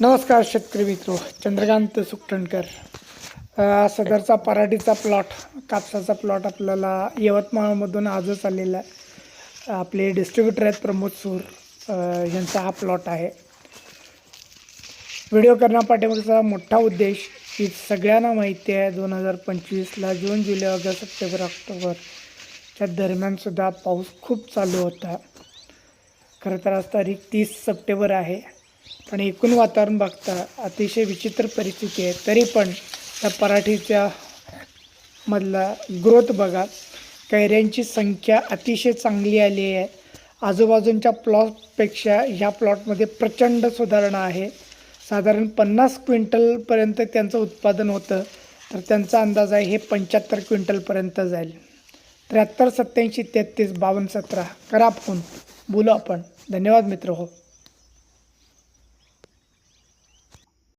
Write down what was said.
नमस्कार शेतकरी मित्र चंद्रकांत सुकटणकर. सदरचा पराठीचा प्लॉट कापसाचा प्लॉट आपल्याला यवतमाळमधून आजच आलेला आहे. आपले डिस्ट्रीब्युटर आहेत प्रमोद सूर यांचा हा प्लॉट आहे. व्हिडिओ करण्यापाठीमागचा मोठा उद्देश की सगळ्यांना माहिती आहे दोन हजार पंचवीसला जून जुलै ऑगस्ट सप्टेंबर ऑक्टोबरच्या दरम्यानसुद्धा पाऊस खूप चालू होता. खरं तर आज तारीख तीस सप्टेंबर आहे. पण एकूण वातावरण बघता अतिशय विचित्र परिस्थिती आहे. तरी पण त्या पराठीच्या मधला ग्रोथ बघा. कैऱ्यांची संख्या अतिशय चांगली आली आहे. आजूबाजूंच्या प्लॉटपेक्षा ह्या प्लॉटमध्ये प्रचंड सुधारणा आहे. साधारण पन्नास क्विंटलपर्यंत त्यांचं उत्पादन होतं. तर त्यांचा अंदाज आहे हे पंच्याहत्तर क्विंटलपर्यंत जाईल. त्र्याहत्तर सत्त्याऐंशी तेहतीस बावन्न सतरा. करा फोन. बोलू आपण. धन्यवाद मित्र. हो.